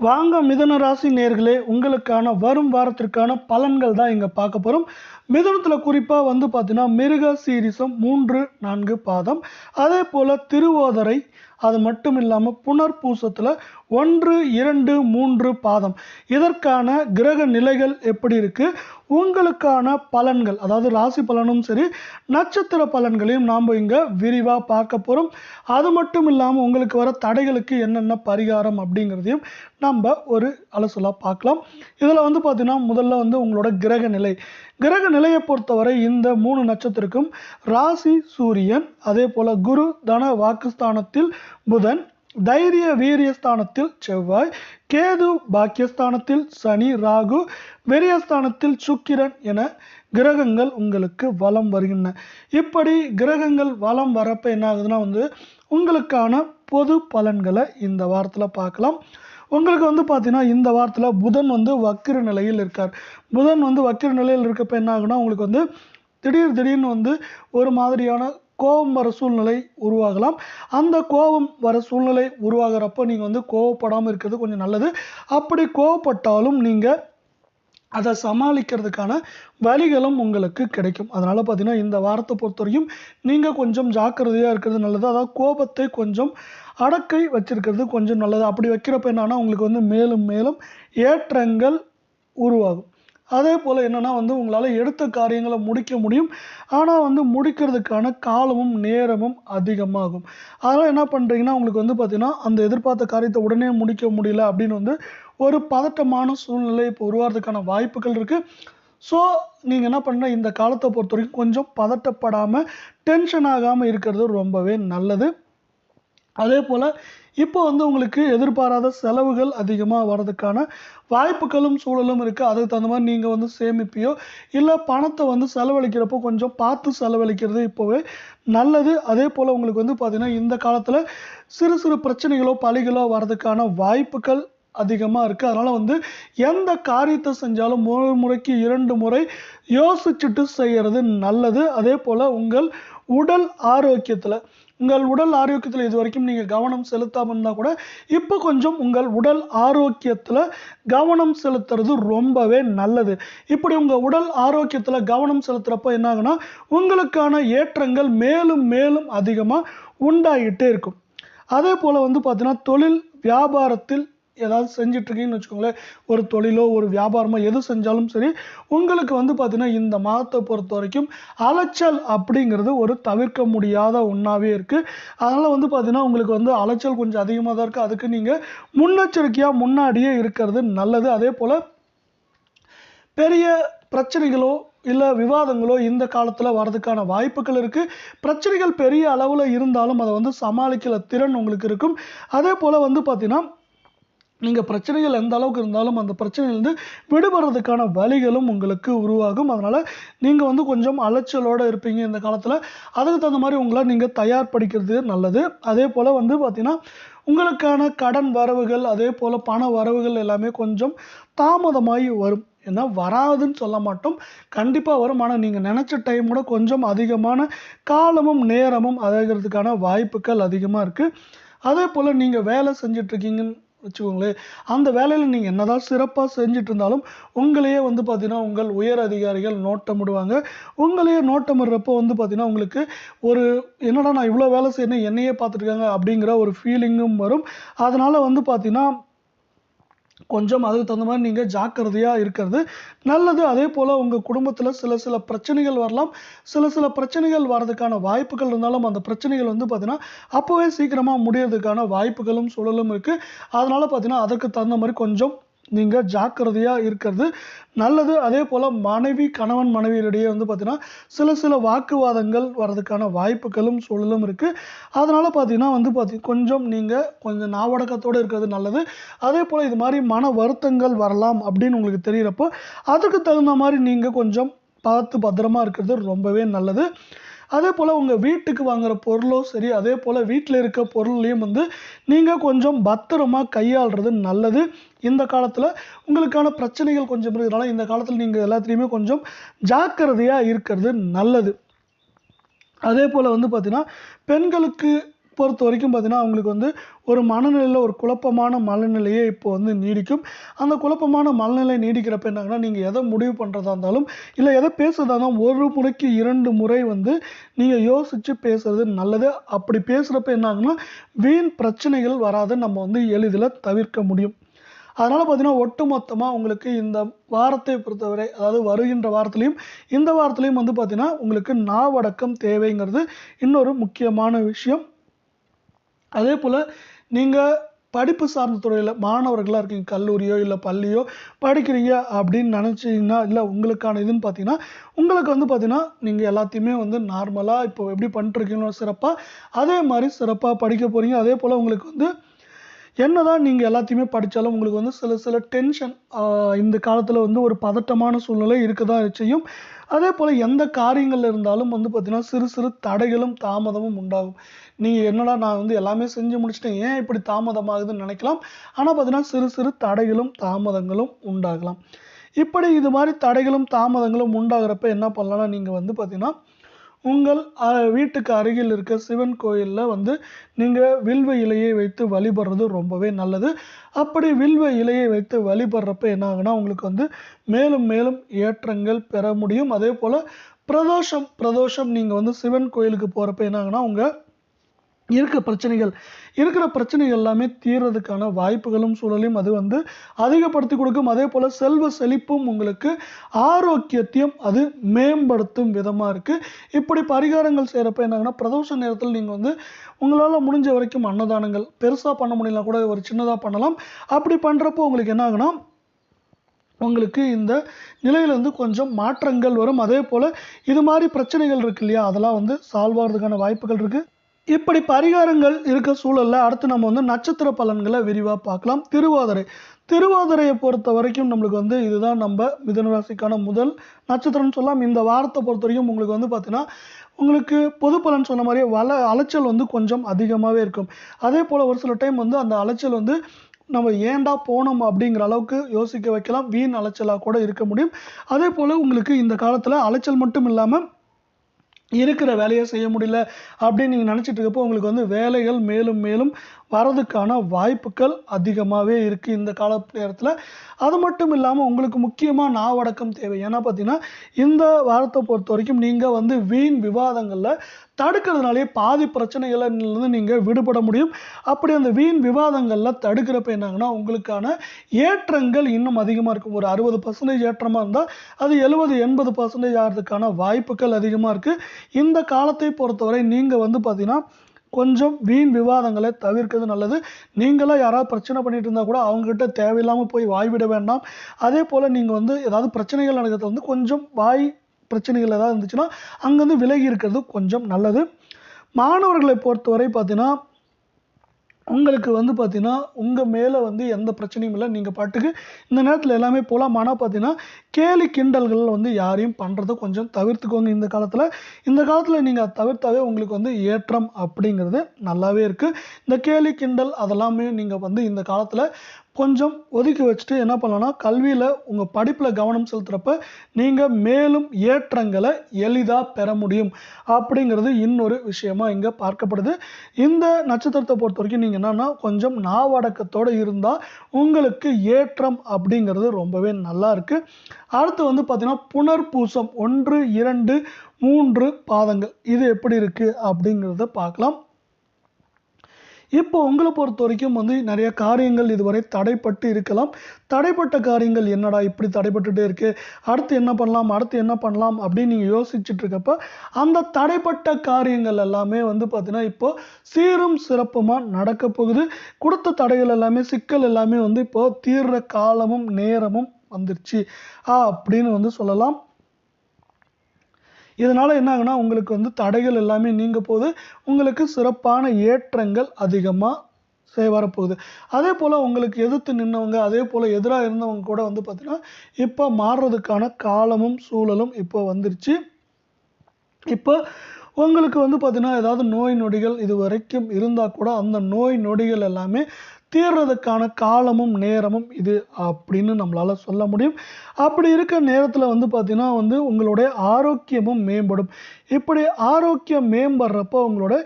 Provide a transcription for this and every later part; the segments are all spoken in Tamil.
வாங்க மிதன ராசி நேர்களே உங்களுக்கான வரும் வாரத்திற்கான பலன்கள் தான் இங்கே பார்க்க போகிறோம் மிதனத்தில் குறிப்பாக வந்து பார்த்தீங்கன்னா மிருக சீரிசம் மூன்று நான்கு பாதம். அதே போல் திருவோதரை அது மட்டும் இல்லாமல் புனர்பூசத்தில் ஒன்று இரண்டு மூன்று பாதம். இதற்கான கிரக நிலைகள் எப்படி இருக்குது உங்களுக்கான பலன்கள் அதாவது ராசி பலனும் சரி நட்சத்திர பலன்களையும் நாம் இங்கே விரிவாக பார்க்க போகிறோம் அது மட்டும் இல்லாமல் உங்களுக்கு வர தடைகளுக்கு என்னென்ன பரிகாரம் அப்படிங்கிறதையும் நம்ம ஒரு அலசலாக பார்க்கலாம். இதில் வந்து பார்த்திங்கன்னா முதல்ல வந்து உங்களோட கிரக நிலை. கிரக நிலையை பொறுத்தவரை இந்த மூணு நட்சத்திரக்கும் ராசி சூரியன் அதே போல் குரு தன வாக்குஸ்தானத்தில் புதன் தைரிய வீரியஸ்தானத்தில் செவ்வாய் கேது பாக்கியஸ்தானத்தில் சனி ராகு விரியஸ்தானத்தில் சுக்கிரன் என கிரகங்கள் உங்களுக்கு வலம் வருகின்றன. இப்படி கிரகங்கள் வலம் வரப்ப என்ன ஆகுதுன்னா வந்து உங்களுக்கான பொது பலன்களை இந்த வாரத்தில் பார்க்கலாம். உங்களுக்கு வந்து பார்த்தீங்கன்னா இந்த வாரத்தில் புதன் வந்து வக்கிர நிலையில் இருக்கார். புதன் வந்து வக்கிர நிலையில் இருக்கப்ப என்ன ஆகுனா உங்களுக்கு வந்து திடீர் திடீர்னு வந்து ஒரு மாதிரியான கோபம் வர சூழ்நிலை உருவாகலாம். அந்த கோபம் வர சூழ்நிலை உருவாகிறப்போ நீங்கள் வந்து கோவப்படாமல் இருக்கிறது கொஞ்சம் நல்லது. அப்படி கோவப்பட்டாலும் நீங்கள் அதை சமாளிக்கிறதுக்கான வழிகளும் உங்களுக்கு கிடைக்கும். அதனால் பார்த்தீங்கன்னா இந்த வாரத்தை பொறுத்தவரையும் நீங்கள் கொஞ்சம் ஜாக்கிரதையாக இருக்கிறது நல்லது. அதாவது கோபத்தை கொஞ்சம் அடக்கை வச்சிருக்கிறது கொஞ்சம் நல்லது. அப்படி வைக்கிறப்ப என்னன்னா உங்களுக்கு வந்து மேலும் மேலும் ஏற்றங்கள் உருவாகும். அதே போல் என்னென்னா வந்து உங்களால் எடுத்த காரியங்களை முடிக்க முடியும். ஆனால் வந்து முடிக்கிறதுக்கான காலமும் நேரமும் அதிகமாகும். அதனால் என்ன பண்ணுறீங்கன்னா உங்களுக்கு வந்து பார்த்திங்கன்னா அந்த எதிர்பார்த்த காரியத்தை உடனே முடிக்க முடியல அப்படின்னு வந்து ஒரு பதட்டமான சூழ்நிலை இப்போ உருவாகிறதுக்கான வாய்ப்புகள் இருக்குது ஸோ நீங்கள் என்ன பண்ணுற இந்த காலத்தை பொறுத்த வரைக்கும் கொஞ்சம் பதட்டப்படாமல் டென்ஷன் ஆகாமல் இருக்கிறது ரொம்பவே நல்லது. அதே போல் இப்போ வந்து உங்களுக்கு எதிர்பாராத செலவுகள் அதிகமாக வர்றதுக்கான வாய்ப்புகளும் சூழலும் இருக்குது அதுக்கு தகுந்த மாதிரி நீங்கள் வந்து சேமிப்பியோ இல்லை பணத்தை வந்து செலவழிக்கிறப்போ கொஞ்சம் பார்த்து செலவழிக்கிறது இப்போவே நல்லது. அதே போல் உங்களுக்கு வந்து பார்த்திங்கன்னா இந்த காலத்தில் சிறு சிறு பிரச்சனைகளோ பழிகளோ வர்றதுக்கான வாய்ப்புகள் அதிகமாக இருக்குது அதனால் வந்து எந்த காரியத்தை செஞ்சாலும் ஒரு முறைக்கு இரண்டு முறை யோசிச்சுட்டு செய்கிறது நல்லது. அதே போல் உங்கள் உடல் ஆரோக்கியத்தில் உங்கள் உடல் ஆரோக்கியத்தில் இது வரைக்கும் நீங்கள் கவனம் செலுத்தாமல் இருந்தால் கூட இப்போ கொஞ்சம் உங்கள் உடல் ஆரோக்கியத்தில் கவனம் செலுத்துறது ரொம்பவே நல்லது. இப்படி உங்கள் உடல் ஆரோக்கியத்தில் கவனம் செலுத்துகிறப்ப என்ன ஆகுனா உங்களுக்கான ஏற்றங்கள் மேலும் மேலும் அதிகமாக உண்டாகிட்டே இருக்கும். அதே போல் வந்து பார்த்தீங்கன்னா தொழில் வியாபாரத்தில் ஏதாவது செஞ்சிட்ருக்கீங்கன்னு வச்சுக்கோங்களேன். ஒரு தொழிலோ ஒரு வியாபாரமோ எது செஞ்சாலும் சரி உங்களுக்கு வந்து பார்த்திங்கன்னா இந்த மாதத்தை பொறுத்த வரைக்கும் அலைச்சல் அப்படிங்கிறது ஒரு தவிர்க்க முடியாத ஒன்றாவே இருக்குது அதனால் வந்து பார்த்திங்கன்னா உங்களுக்கு வந்து அலைச்சல் கொஞ்சம் அதிகமாக தான் இருக்குது அதுக்கு நீங்கள் முன்னெச்சரிக்கையாக முன்னாடியே இருக்கிறது நல்லது. அதே போல் பெரிய பிரச்சனைகளோ இல்லை விவாதங்களோ இந்த காலத்தில் வர்றதுக்கான வாய்ப்புகள் இருக்குது பிரச்சனைகள் பெரிய அளவில் இருந்தாலும் அதை வந்து சமாளிக்கிற திறன் உங்களுக்கு இருக்கும். அதே போல் வந்து பார்த்தீங்கன்னா நீங்கள் பிரச்சனைகள் எந்த அளவுக்கு இருந்தாலும் அந்த பிரச்சனையிலேருந்து விடுபடுறதுக்கான வழிகளும் உங்களுக்கு உருவாகும். அதனால் நீங்கள் வந்து கொஞ்சம் அலைச்சலோடு இருப்பீங்க இந்த காலத்தில். அதுக்கு தகுந்த மாதிரி உங்களை நீங்கள் தயார்படுத்திக்கிறது நல்லது. அதே போல் வந்து பார்த்திங்கன்னா உங்களுக்கான கடன் வரவுகள் அதே போல் பண வரவுகள் எல்லாமே கொஞ்சம் தாமதமாகி வரும். ஏன்னா வராதுன்னு சொல்ல மாட்டோம். கண்டிப்பாக வரும். ஆனால் நீங்கள் நினச்ச டைம் கூட கொஞ்சம் அதிகமான காலமும் நேரமும் அடைகிறதுக்கான வாய்ப்புகள் அதிகமாக இருக்குது அதே போல் நீங்கள் வேலை செஞ்சிட்ருக்கீங்கன்னு வச்சுக்கோங்களேன் அந்த வேலையில் நீங்கள் என்னதான் சிறப்பாக செஞ்சுட்டு இருந்தாலும் உங்களையே வந்து பார்த்தீங்கன்னா உங்கள் உயர் அதிகாரிகள் நோட்டமிடுவாங்க. உங்களையே நோட்டமிடுறப்போ வந்து பார்த்தீங்கன்னா உங்களுக்கு ஒரு என்னடா நான் இவ்வளோ வேலை செய்யணும் என்னையே பார்த்துருக்காங்க அப்படிங்கிற ஒரு ஃபீலிங்கும் வரும். அதனால் வந்து பார்த்தீங்கன்னா கொஞ்சம் அதுக்கு தகுந்த மாதிரி நீங்கள் ஜாக்கிரதையாக இருக்கிறது நல்லது. அதே போல் உங்கள் குடும்பத்தில் சில சில பிரச்சனைகள் வரலாம். சில சில பிரச்சனைகள் வரதுக்கான வாய்ப்புகள் இருந்தாலும் அந்த பிரச்சனைகள் வந்து பார்த்திங்கன்னா அப்போவே சீக்கிரமாக முடியறதுக்கான வாய்ப்புகளும் சூழலும் இருக்குது அதனால் பார்த்தீங்கன்னா அதற்கு தகுந்த மாதிரி கொஞ்சம் நீங்கள் ஜாக்கிரதையாக இருக்கிறது நல்லது. அதே போல் மனைவி கணவன் மனைவியிடையே வந்து பார்த்திங்கன்னா சில சில வாக்குவாதங்கள் வர்றதுக்கான வாய்ப்புகளும் சூழலும் இருக்குது அதனால் பார்த்தீங்கன்னா வந்து பார்த்தி கொஞ்சம் நீங்கள் கொஞ்சம் நாவடக்கத்தோடு இருக்கிறது நல்லது. அதே போல் இது மாதிரி மன வருத்தங்கள் வரலாம் அப்படின்னு உங்களுக்கு தெரிகிறப்போ அதுக்கு தகுந்த மாதிரி நீங்கள் கொஞ்சம் பார்த்து பத்திரமா இருக்கிறது ரொம்பவே நல்லது. அதே போல் உங்கள் வீட்டுக்கு வாங்குகிற பொருளோ சரி அதே போல் வீட்டில் இருக்க பொருள்லையும் வந்து நீங்கள் கொஞ்சம் பத்திரமா கையாளுறது நல்லது. இந்த காலத்தில் உங்களுக்கான பிரச்சனைகள் கொஞ்சம் இருக்கிறதுனால இந்த காலத்தில் நீங்கள் எல்லாத்துலேயுமே கொஞ்சம் ஜாக்கிரதையாக இருக்கிறது நல்லது. அதே போல் வந்து பார்த்திங்கன்னா பெண்களுக்கு பொறுத்த வரைக்கும் பார்த்தீங்கன்னா அவங்களுக்கு வந்து ஒரு மனநிலையில் ஒரு குழப்பமான மனநிலையே இப்போ வந்து நீடிக்கும். அந்த குழப்பமான மனநிலை நீடிக்கிறப்ப என்னாங்கன்னா நீங்கள் எதை முடிவு பண்ணுறதா இருந்தாலும் இல்லை எதை பேசுறதா இருந்தாலும் ஒரு முறைக்கு இரண்டு முறை வந்து நீங்கள் யோசித்து பேசுறது நல்லது. அப்படி பேசுகிறப்ப என்னாகுன்னா வீண் பிரச்சனைகள் வராது நம்ம வந்து எளிதில் தவிர்க்க முடியும். அதனால் பார்த்திங்கன்னா ஒட்டுமொத்தமாக உங்களுக்கு இந்த வாரத்தை பொறுத்தவரை அதாவது வருகின்ற வாரத்துலேயும் இந்த வாரத்துலேயும் வந்து பார்த்திங்கன்னா உங்களுக்கு நாவடக்கம் தேவைங்கிறது இன்னொரு முக்கியமான விஷயம். அதே போல் நீங்கள் படிப்பு சார்ந்த துறையில் மாணவர்களாக இருக்கீங்க கல்லூரியோ இல்லை பள்ளியோ படிக்கிறீங்க அப்படின்னு நினச்சிங்கன்னா இல்லை உங்களுக்கான இதுன்னு பார்த்தீங்கன்னா உங்களுக்கு வந்து பார்த்தீங்கன்னா நீங்கள் எல்லாத்தையுமே வந்து நார்மலாக இப்போ எப்படி பண்ணிட்டுருக்கீங்களோ சிறப்பாக அதே மாதிரி சிறப்பாக படிக்க போகிறீங்க அதே போல் உங்களுக்கு வந்து என்னதான் நீங்கள் எல்லாத்தையுமே படித்தாலும் உங்களுக்கு வந்து சில சில டென்ஷன் இந்த காலத்தில் வந்து ஒரு பதட்டமான சூழ்நிலை இருக்க தான் செய்யும். அதே போல் எந்த காரியங்கள் இருந்தாலும் வந்து பார்த்திங்கன்னா சிறு சிறு தடைகளும் தாமதமும் உண்டாகும். நீங்கள் என்னடா நான் வந்து எல்லாமே செஞ்சு முடிச்சிட்டேன் ஏன் இப்படி தாமதமாகுதுன்னு நினைக்கலாம். ஆனால் பார்த்திங்கன்னா சிறு சிறு தடைகளும் தாமதங்களும் உண்டாகலாம். இப்படி இது மாதிரி தடைகளும் தாமதங்களும் உண்டாகிறப்ப என்ன பண்ணலாம்னா நீங்கள் வந்து பார்த்தீங்கன்னா உங்கள் வீட்டுக்கு அருகில் இருக்க சிவன் கோயிலில் வந்து நீங்கள் வில்வ இலையை வைத்து வழிபடுறது ரொம்பவே நல்லது. அப்படி வில்வ இலையை வைத்து வழிபடுறப்ப என்ன ஆகுனா உங்களுக்கு வந்து மேலும் மேலும் ஏற்றங்கள் பெற முடியும். அதே போல் பிரதோஷம் பிரதோஷம் நீங்கள் வந்து சிவன் கோயிலுக்கு போகிறப்ப என்ன ஆகுனா உங்கள் இருக்க பிரச்சனைகள் இருக்கிற பிரச்சனைகள் எல்லாமே தீர்றதுக்கான வாய்ப்புகளும் சூழலையும் அது வந்து அதிகப்படுத்தி கொடுக்கும். அதே போல் செல்வ செழிப்பும் உங்களுக்கு ஆரோக்கியத்தையும் அது மேம்படுத்தும் விதமாக இருக்குது இப்படி பரிகாரங்கள் செய்கிறப்ப என்னாங்கன்னா பிரதோஷ நேரத்தில் நீங்கள் வந்து உங்களால் முடிஞ்ச வரைக்கும் அன்னதானங்கள் பெருசாக பண்ண முடியல கூட ஒரு சின்னதாக பண்ணலாம். அப்படி பண்ணுறப்போ உங்களுக்கு என்ன ஆகுனா உங்களுக்கு இந்த நிலையிலேருந்து கொஞ்சம் மாற்றங்கள் வரும். அதே போல் இது மாதிரி பிரச்சனைகள் இருக்கு இல்லையா அதெல்லாம் வந்து சால்வ் ஆகிறதுக்கான வாய்ப்புகள் இருக்குது இப்படி பரிகாரங்கள் இருக்க சூழலில் அடுத்து நம்ம வந்து நட்சத்திர பலன்களை விரிவாக பார்க்கலாம். திருவாதிரை. திருவாதிரையை பொறுத்த வரைக்கும் நம்மளுக்கு வந்து இதுதான் நம்ம மிதனராசிக்கான முதல் நட்சத்திரம்னு சொல்லலாம். இந்த வாரத்தை பொறுத்த வரைக்கும் உங்களுக்கு வந்து பார்த்தீங்கன்னா உங்களுக்கு பொது பலன் சொன்ன மாதிரியே வள அலைச்சல் வந்து கொஞ்சம் அதிகமாகவே இருக்கும். அதே போல் ஒரு சில டைம் வந்து அந்த அலைச்சல் வந்து நம்ம ஏன்டா போனோம் அப்படிங்கிற அளவுக்கு யோசிக்க வைக்கலாம். வீண் அலைச்சலாக கூட இருக்க முடியும். அதே போல் உங்களுக்கு இந்த காலத்தில் அலைச்சல் மட்டும் இல்லாமல் இருக்கிற வேலையை செய்ய முடியல அப்படின்னு நீங்கள் நினச்சிட்டு இருக்கப்போ உங்களுக்கு வந்து வேலைகள் மேலும் மேலும் வரதுக்கான வாய்ப்புகள் அதிகமாகவே இருக்குது இந்த கால நேரத்தில். அது மட்டும் இல்லாமல் உங்களுக்கு முக்கியமாக நாவடக்கம் தேவை. ஏன்னா பார்த்தீங்கன்னா இந்த வாரத்தை பொறுத்த வரைக்கும் நீங்கள் வந்து வீண் விவாதங்களில் தடுக்கிறதுனாலே பாதி பிரச்சனைகளிலிருந்து நீங்கள் விடுபட முடியும். அப்படி அந்த வீண் விவாதங்களில் தடுக்கிறப்ப என்னாங்கன்னா உங்களுக்கான ஏற்றங்கள் இன்னும் அதிகமாக இருக்கும். ஒரு அறுபது பர்சன்டேஜ் ஏற்றமாக இருந்தால் அது எழுபது எண்பது பர்சன்டேஜ் ஆகிறதுக்கான வாய்ப்புகள் அதிகமாக இருக்குது இந்த காலத்தை பொறுத்தவரை நீங்கள் வந்து பார்த்திங்கன்னா கொஞ்சம் வீண் விவாதங்களை தவிர்க்கிறது நல்லது. நீங்களாம் யாராவது பிரச்சனை பண்ணிட்டு இருந்தால் கூட அவங்ககிட்ட தேவையில்லாமல் போய் வாய்விட வேண்டாம். அதே போல் நீங்கள் வந்து ஏதாவது பிரச்சனைகள் நடக்கிறது வந்து கொஞ்சம் வாய் பிரச்சனைகள் ஏதாவது இருந்துச்சுன்னா அங்கேருந்து விலகி இருக்கிறது கொஞ்சம் நல்லது. மாணவர்களை பொறுத்தவரை பார்த்தீங்கன்னா உங்களுக்கு வந்து பார்த்தீங்கன்னா உங்கள் மேலே வந்து எந்த பிரச்சனையும் இல்லை. நீங்கள் பாட்டுக்கு இந்த நேரத்தில் எல்லாமே போகலாம் ஆனால் பார்த்தீங்கன்னா கேலி கிண்டல்கள் வந்து யாரையும் பண்ணுறதை கொஞ்சம் தவிர்த்துக்கோங்க. இந்த காலத்தில் இந்த காலத்தில் நீங்கள் தவிர்த்தாவே உங்களுக்கு வந்து ஏற்றம் அப்படிங்கிறது நல்லாவே இருக்குது இந்த கேலி கிண்டல் அதெல்லாமே நீங்கள் வந்து இந்த காலத்தில் கொஞ்சம் ஒதுக்கி வச்சுட்டு என்ன பண்ணலாம்னா கல்வியில் உங்கள் படிப்பில் கவனம் செலுத்துகிறப்ப நீங்கள் மேலும் ஏற்றங்களை எளிதாக பெற முடியும். அப்படிங்கிறது இன்னொரு விஷயமா இங்கே பார்க்கப்படுது. இந்த நட்சத்திரத்தை பொறுத்த வரைக்கும் நீங்கள் என்னென்னா கொஞ்சம் நாவடக்கத்தோடு இருந்தால் உங்களுக்கு ஏற்றம் அப்படிங்கிறது ரொம்பவே நல்லா இருக்குது அடுத்து வந்து பார்த்திங்கன்னா புனர்பூசம் ஒன்று இரண்டு மூன்று பாதங்கள். இது எப்படி இருக்குது அப்படிங்கிறத பார்க்கலாம். இப்போ உங்களை பொறுத்த வரைக்கும் வந்து நிறைய காரியங்கள் இதுவரை தடைப்பட்டு இருக்கலாம். தடைப்பட்ட காரியங்கள் என்னடா இப்படி தடைப்பட்டுட்டே இருக்கு? அடுத்து என்ன பண்ணலாம்? அடுத்து என்ன பண்ணலாம்? அப்படின்னு நீங்கள் யோசிச்சுட்டு இருக்கப்ப அந்த தடைப்பட்ட காரியங்கள் எல்லாமே வந்து பார்த்தீங்கன்னா இப்போ சீரும் சிறப்புமாக நடக்க போகுது. கொடுத்த தடைகள் எல்லாமே சிக்கல் எல்லாமே வந்து இப்போ தீர்ற காலமும் நேரமும் வந்துருச்சு. அப்படின்னு வந்து சொல்லலாம். இதனால் என்ன ஆகுனா உங்களுக்கு வந்து தடைகள் எல்லாமே நீங்க போது உங்களுக்கு சிறப்பான ஏற்றங்கள் அதிகமாக வரப்போகுது. அதே போல் உங்களுக்கு எதிர்த்து நின்றவங்க அதே போல் எதிராக இருந்தவங்க கூட வந்து பார்த்தீங்கன்னா இப்போ மாறுறதுக்கான காலமும் சூழலும் இப்போ வந்துருச்சு. இப்போ உங்களுக்கு வந்து பார்த்திங்கன்னா ஏதாவது நோய் நொடிகள் இது வரைக்கும் இருந்தால் கூட அந்த நோய் நொடிகள் எல்லாமே தீர்றதுக்கான காலமும் நேரமும் இது அப்படின்னு நம்மளால் சொல்ல முடியும். அப்படி இருக்க நேரத்தில் வந்து பார்த்திங்கன்னா வந்து உங்களுடைய ஆரோக்கியமும் மேம்படும். இப்படி ஆரோக்கியம் மேம்படுறப்போ உங்களோட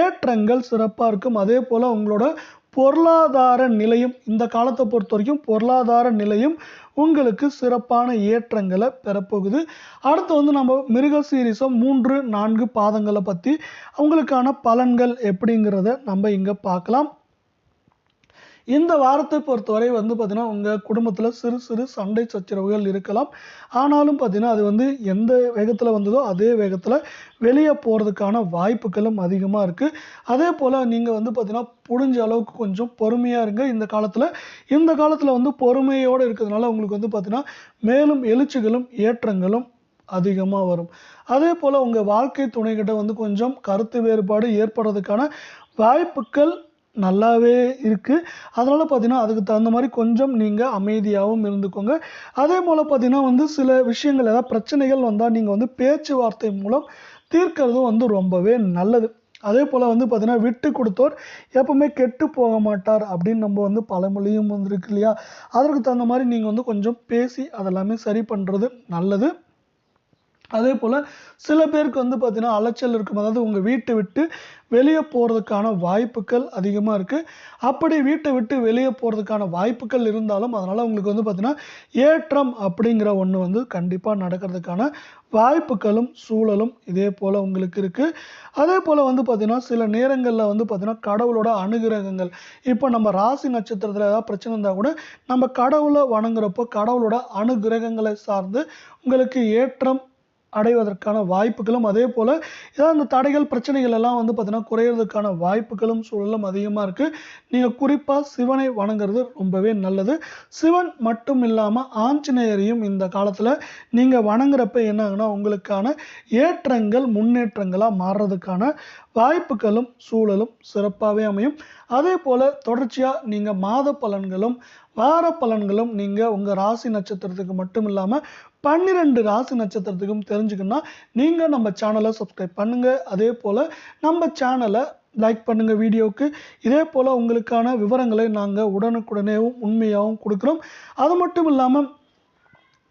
ஏற்றங்கள் சிறப்பாக இருக்கும். அதே போல் உங்களோட பொருளாதார நிலையும் இந்த காலத்தை பொறுத்த வரைக்கும் பொருளாதார நிலையும் உங்களுக்கு சிறப்பான ஏற்றங்களை பெறப்போகுது. அடுத்து வந்து நம்ம மிருக சீரிசம் மூன்று நான்கு பாதங்களை பற்றி அவங்களுக்கான பலன்கள் எப்படிங்கிறத நம்ம இங்கே பார்க்கலாம். இந்த வாரத்தை பொறுத்தவரை வந்து பார்த்தீங்கன்னா உங்கள் குடும்பத்தில் சிறு சிறு சண்டை சச்சரவுகள் இருக்கலாம். ஆனாலும் பார்த்தீங்கன்னா அது வந்து எந்த வேகத்தில் வந்ததோ அதே வேகத்தில் வெளியே போகிறதுக்கான வாய்ப்புகளும் அதிகமாக இருக்குது அதே போல் நீங்கள் வந்து பார்த்தீங்கன்னா புடிஞ்ச அளவுக்கு கொஞ்சம் பொறுமையாக இருங்க. இந்த காலத்தில் இந்த காலத்தில் வந்து பொறுமையோடு இருக்கிறதுனால உங்களுக்கு வந்து பார்த்தீங்கன்னா மேலும் எழுச்சிகளும் ஏற்றங்களும் அதிகமாக வரும். அதே போல் உங்கள் வாழ்க்கை துணைக்கிட்ட வந்து கொஞ்சம் கருத்து வேறுபாடு ஏற்படுறதுக்கான வாய்ப்புகள் நல்லாவே இருக்குது அதனால் பார்த்தீங்கன்னா அதுக்கு தகுந்த மாதிரி கொஞ்சம் நீங்கள் அமைதியாகவும் இருந்துக்கோங்க. அதே போல் பார்த்தீங்கன்னா வந்து சில விஷயங்கள் ஏதாவது பிரச்சனைகள் வந்தால் நீங்கள் வந்து பேச்சுவார்த்தை மூலம் தீர்க்கிறதும் வந்து ரொம்பவே நல்லது. அதே போல் வந்து பார்த்திங்கன்னா விட்டு கொடுத்தோர் எப்பவுமே கெட்டு போக மாட்டார் அப்படின்னு நம்ம வந்து பழமொழியும் வந்துருக்கு இல்லையா? அதற்கு தகுந்த மாதிரி நீங்கள் வந்து கொஞ்சம் பேசி அதெல்லாமே சரி பண்ணுறது நல்லது. அதே போல் சில பேருக்கு வந்து பார்த்திங்கன்னா அலைச்சல் இருக்கும். அதாவது உங்கள் வீட்டை விட்டு வெளியே போகிறதுக்கான வாய்ப்புகள் அதிகமாக இருக்குது அப்படி வீட்டை விட்டு வெளியே போகிறதுக்கான வாய்ப்புகள் இருந்தாலும் அதனால் உங்களுக்கு வந்து பார்த்திங்கன்னா ஏற்றம் அப்படிங்கிற ஒன்று வந்து கண்டிப்பாக நடக்கிறதுக்கான வாய்ப்புகளும் சூழலும் இதே போல் உங்களுக்கு இருக்குது அதே போல் வந்து பார்த்தீங்கன்னா சில நேரங்களில் வந்து பார்த்திங்கன்னா கடவுளோட அனுகிரகங்கள். இப்போ நம்ம ராசி நட்சத்திரத்தில் ஏதாவது பிரச்சனை இருந்தால் கூட நம்ம கடவுளை வணங்குறப்போ கடவுளோட அனுகிரகங்களை சார்ந்து உங்களுக்கு ஏற்றம் அடைவதற்கான வாய்ப்புகளும் அதே போல் ஏதாவது அந்த தடைகள் பிரச்சனைகள் எல்லாம் வந்து பார்த்தீங்கன்னா குறையிறதுக்கான வாய்ப்புகளும் சூழலும் அதிகமாக இருக்குது நீங்கள் குறிப்பாக சிவனை வணங்குறது ரொம்பவே நல்லது. சிவன் மட்டும் இல்லாமல் ஆஞ்சநேயரையும் இந்த காலத்தில் நீங்கள் வணங்குறப்ப என்ன ஆகுனா உங்களுக்கான ஏற்றங்கள் முன்னேற்றங்களாக மாறுறதுக்கான வாய்ப்புகளும் சூழலும் சிறப்பாகவே அமையும். அதே போல் தொடர்ச்சியாக நீங்கள் மாத பலன்களும் வார பலன்களும் நீங்கள் உங்கள் ராசி நட்சத்திரத்துக்கு மட்டும் இல்லாமல் பன்னிரெண்டு ராசி நட்சத்திரத்துக்கும் தெரிஞ்சுக்கணும்னா நீங்கள் நம்ம சேனலை சப்ஸ்கிரைப் பண்ணுங்கள் அதே போல் நம்ம சேனலை லைக் பண்ணுங்கள் வீடியோவுக்கு இதே போல் உங்களுக்கான விவரங்களை நாங்கள் உடனுக்குடனேவும் உண்மையாகவும் கொடுக்குறோம். அது மட்டும் இல்லாமல்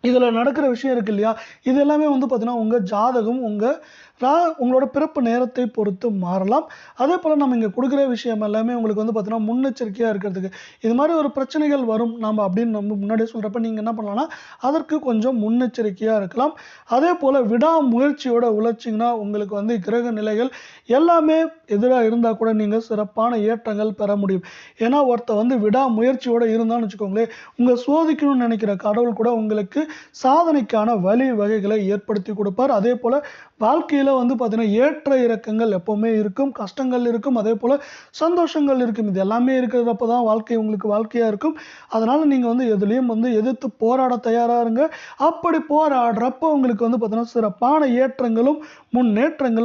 இதில் நடக்கிற விஷயம் இருக்கு இல்லையா? இது எல்லாமே வந்து பார்த்திங்கன்னா உங்கள் ஜாதகம் உங்கள் ரா உங்களோட பிறப்பு நேரத்தை பொறுத்து மாறலாம். அதே போல் நம்ம இங்கே கொடுக்குற விஷயம் எல்லாமே உங்களுக்கு வந்து பார்த்திங்கன்னா முன்னெச்சரிக்கையாக இருக்கிறதுக்கு. இது மாதிரி ஒரு பிரச்சனைகள் வரும் நம்ம அப்படின்னு நம்ம முன்னாடியே சொல்கிறப்ப நீங்கள் என்ன பண்ணலாம்னா அதற்கு கொஞ்சம் முன்னெச்சரிக்கையாக இருக்கலாம். அதே போல் விடாமுயற்சியோட உழைச்சிங்கன்னா உங்களுக்கு வந்து கிரக நிலைகள் எல்லாமே எதிராக இருந்தால் கூட நீங்கள் சிறப்பான ஏற்றங்கள் பெற முடியும். ஏன்னா ஒருத்தர் வந்து விடாமுயற்சியோடு இருந்தான்னு வச்சுக்கோங்களேன் உங்கள் சோதிக்கணும்னு நினைக்கிற கடவுள் கூட உங்களுக்கு சாதனைக்கான வழி வகைகளை ஏற்படுத்தி கொடுப்பார். அதே போல் வாழ்க்கையில் வந்து பார்த்திங்கன்னா ஏற்ற இறக்கங்கள் எப்போவுமே இருக்கும் கஷ்டங்கள் இருக்கும் அதே போல் சந்தோஷங்கள் இருக்கும். இது எல்லாமே இருக்கிறப்ப தான் வாழ்க்கை உங்களுக்கு வாழ்க்கையாக இருக்கும். அதனால் நீங்கள் வந்து எதுலேயும் வந்து எதிர்த்து போராட தயாராக இருங்க. அப்படி போராடுறப்போ உங்களுக்கு வந்து பார்த்திங்கன்னா சிறப்பான ஏற்றங்களும் முன்னேற்றங்களும்